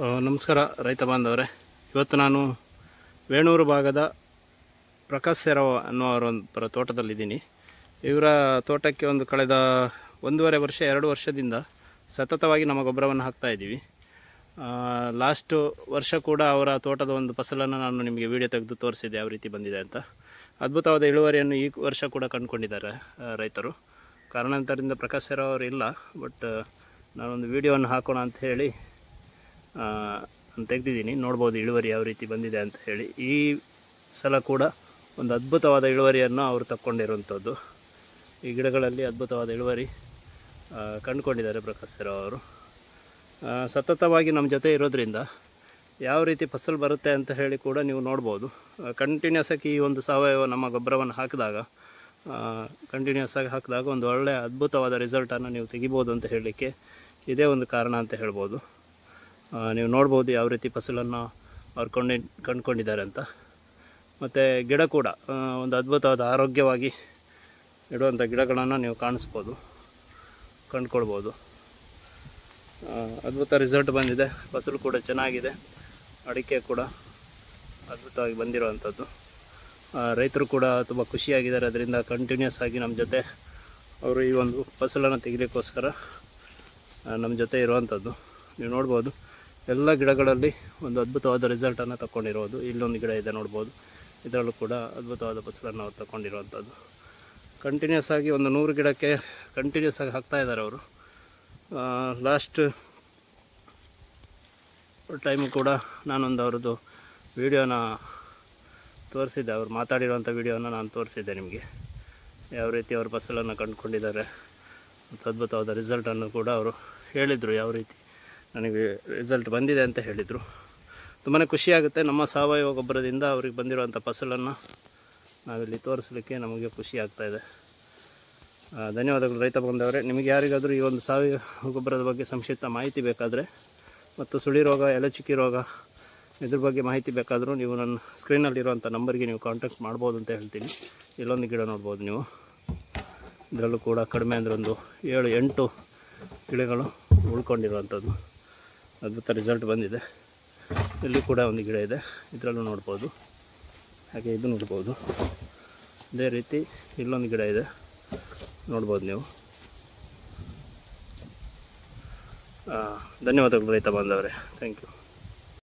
ನಮಸ್ಕಾರ ರೈತ ಬಾಂಧವರೇ. ಇವತ್ತು ನಾನು ವೇಣೂರು ಭಾಗದ ಪ್ರಕಾಶ್ ಸೆರವ ಪರ ತೋಟದಲ್ಲಿದ್ದೀನಿ. ಇವರ ತೋಟಕ್ಕೆ ಒಂದು ಕಳೆದ ಒಂದೂವರೆ ವರ್ಷ, ಎರಡು ವರ್ಷದಿಂದ ಸತತವಾಗಿ ನಮ್ಮ ಗೊಬ್ಬರವನ್ನು ಹಾಕ್ತಾ ಇದ್ದೀವಿ. ಲಾಸ್ಟು ವರ್ಷ ಕೂಡ ಅವರ ತೋಟದ ಒಂದು ಫಸಲನ್ನು ನಾನು ನಿಮಗೆ ವಿಡಿಯೋ ತೆಗೆದು ತೋರಿಸಿದೆ ಯಾವ ರೀತಿ ಬಂದಿದೆ ಅಂತ. ಅದ್ಭುತವಾದ ಇಳುವರಿಯನ್ನು ಈ ವರ್ಷ ಕೂಡ ಕಂಡುಕೊಂಡಿದ್ದಾರೆ ರೈತರು. ಕಾರಣಾಂತರದಿಂದ ಪ್ರಕಾಶ್ ಸೆರವ್ ಅವರು ಇಲ್ಲ, ಬಟ್ ನಾನೊಂದು ವಿಡಿಯೋವನ್ನು ಹಾಕೋಣ ಅಂತ ಹೇಳಿ ತೆಗೆದಿದ್ದೀನಿ. ನೋಡ್ಬೋದು ಇಳುವರಿ ಯಾವ ರೀತಿ ಬಂದಿದೆ ಅಂತ ಹೇಳಿ. ಈ ಸಲ ಕೂಡ ಒಂದು ಅದ್ಭುತವಾದ ಇಳುವರಿಯನ್ನು ಅವರು ತಕ್ಕೊಂಡಿರುವಂಥದ್ದು. ಈ ಗಿಡಗಳಲ್ಲಿ ಅದ್ಭುತವಾದ ಇಳುವರಿ ಕಂಡುಕೊಂಡಿದ್ದಾರೆ ಪ್ರಕಾಶ್ ಸರ್ ಅವರು. ಸತತವಾಗಿ ನಮ್ಮ ಜೊತೆ ಇರೋದ್ರಿಂದ ಯಾವ ರೀತಿ ಫಸಲು ಬರುತ್ತೆ ಅಂತ ಹೇಳಿ ಕೂಡ ನೀವು ನೋಡ್ಬೋದು. ಕಂಟಿನ್ಯೂಸ್ ಆಗಿ ಈ ಒಂದು ಸಾವಯವ ನಮ್ಮ ಗೊಬ್ಬರವನ್ನು ಹಾಕಿದಾಗ ಕಂಟಿನ್ಯೂಸ್ ಆಗಿ ಹಾಕಿದಾಗ ಒಂದು ಒಳ್ಳೆಯ ಅದ್ಭುತವಾದ ರಿಸಲ್ಟನ್ನು ನೀವು ತೆಗಿಬೋದು ಅಂತ ಹೇಳಲಿಕ್ಕೆ ಇದೇ ಒಂದು ಕಾರಣ ಅಂತ ಹೇಳ್ಬೋದು. ನೀವು ನೋಡ್ಬೋದು ಯಾವ ರೀತಿ ಫಸಲನ್ನು ಅವ್ರು ಕಂಡು, ಕಂಡುಕೊಂಡಿದ್ದಾರೆ ಅಂತ. ಮತ್ತು ಗಿಡ ಕೂಡ ಒಂದು ಅದ್ಭುತವಾದ ಆರೋಗ್ಯವಾಗಿ ಇಡುವಂಥ ಗಿಡಗಳನ್ನು ನೀವು ಕಾಣಿಸ್ಬೋದು, ಕಂಡುಕೊಳ್ಬೋದು. ಅದ್ಭುತ ರಿಸಲ್ಟ್ ಬಂದಿದೆ. ಫಸಲು ಕೂಡ ಚೆನ್ನಾಗಿದೆ. ಅಡಿಕೆ ಕೂಡ ಅದ್ಭುತವಾಗಿ ಬಂದಿರುವಂಥದ್ದು. ರೈತರು ಕೂಡ ತುಂಬ ಖುಷಿಯಾಗಿದ್ದಾರೆ. ಅದರಿಂದ ಕಂಟಿನ್ಯೂಸ್ ಆಗಿ ನಮ್ಮ ಜೊತೆ ಅವರು ಈ ಒಂದು ಫಸಲನ್ನು ತೆಗಿಲಿಕ್ಕೋಸ್ಕರ ನಮ್ಮ ಜೊತೆ ಇರುವಂಥದ್ದು. ನೀವು ನೋಡ್ಬೋದು. ಎಲ್ಲ ಗಿಡಗಳಲ್ಲಿ ಒಂದು ಅದ್ಭುತವಾದ ರಿಸಲ್ಟನ್ನು ತಗೊಂಡಿರೋದು ಇಲ್ಲೊಂದು ಗಿಡ ಇದೆ ನೋಡ್ಬೋದು. ಇದರಲ್ಲೂ ಕೂಡ ಅದ್ಭುತವಾದ ಫಸಲನ್ನು ಅವ್ರು ತಗೊಂಡಿರುವಂಥದ್ದು ಕಂಟಿನ್ಯೂಸ್ ಆಗಿ ಒಂದು ನೂರು ಗಿಡಕ್ಕೆ ಕಂಟಿನ್ಯೂಸ್ ಆಗಿ ಹಾಕ್ತಾ ಇದ್ದಾರೆ ಅವರು. ಲಾಸ್ಟ್ ಟೈಮು ಕೂಡ ನಾನೊಂದು ಅವ್ರದ್ದು ವಿಡಿಯೋನ ತೋರಿಸಿದ್ದೆ. ಅವ್ರು ಮಾತಾಡಿರುವಂಥ ವಿಡಿಯೋನ ನಾನು ತೋರಿಸಿದ್ದೆ ನಿಮಗೆ. ಯಾವ ರೀತಿ ಅವರು ಫಸಲನ್ನು ಕಂಡುಕೊಂಡಿದ್ದಾರೆ. ಮತ್ತು ಅದ್ಭುತವಾದ ರಿಸಲ್ಟನ್ನು ಕೂಡ ಅವರು ಹೇಳಿದರು. ಯಾವ ರೀತಿ? ನನಗೆ ರಿಸಲ್ಟ್ ಬಂದಿದೆ ಅಂತ ಹೇಳಿದರು. ತುಂಬಾ ಖುಷಿಯಾಗುತ್ತೆ ನಮ್ಮ ಸಾವಯವ ಗೊಬ್ಬರದಿಂದ ಅವ್ರಿಗೆ ಬಂದಿರುವಂಥ ಫಸಲನ್ನು ನಾವಿಲ್ಲಿ ತೋರಿಸಲಿಕ್ಕೆ ನಮಗೆ ಖುಷಿ ಇದೆ. ಧನ್ಯವಾದಗಳು ರೈತ ಬಂದವರೇ ನಿಮಗೆ ಯಾರಿಗಾದರೂ ಈ ಒಂದು ಸಾವಯವ ಗೊಬ್ಬರದ ಬಗ್ಗೆ ಸಂಕ್ಷಿಪ್ತ ಮಾಹಿತಿ ಬೇಕಾದರೆ ಮತ್ತು ಸುಳಿ ರೋಗ, ಎಲೆಚುಕ್ಕಿ ರೋಗ ಇದ್ರ ಬಗ್ಗೆ ಮಾಹಿತಿ ಬೇಕಾದರೂ ನೀವು ನನ್ನ ಸ್ಕ್ರೀನಲ್ಲಿರುವಂಥ ನಂಬರ್ಗೆ ನೀವು ಕಾಂಟ್ಯಾಕ್ಟ್ ಮಾಡ್ಬೋದು ಅಂತ ಹೇಳ್ತೀನಿ. ಇಲ್ಲೊಂದು ಗಿಡ ನೋಡ್ಬೋದು ನೀವು. ಇದರಲ್ಲೂ ಕೂಡ ಕಡಿಮೆ ಅಂದರೆ ಒಂದು ಏಳು ಎಂಟು ಗಿಡಗಳು ಉಳ್ಕೊಂಡಿರುವಂಥದ್ದು. ಅದ್ಭುತ ರಿಸಲ್ಟ್ ಬಂದಿದೆ. ಇಲ್ಲಿ ಕೂಡ ಒಂದು ಗಿಡ ಇದೆ. ಇದರಲ್ಲೂ ನೋಡ್ಬೋದು. ಹಾಗೆ ಇದು ನೋಡ್ಬೋದು. ಅದೇ ರೀತಿ ಇಲ್ಲೊಂದು ಗಿಡ ಇದೆ. ನೋಡ್ಬೋದು ನೀವು. ಧನ್ಯವಾದಗಳು ರೈತ ಬಾಂಧವರೇ. Thank you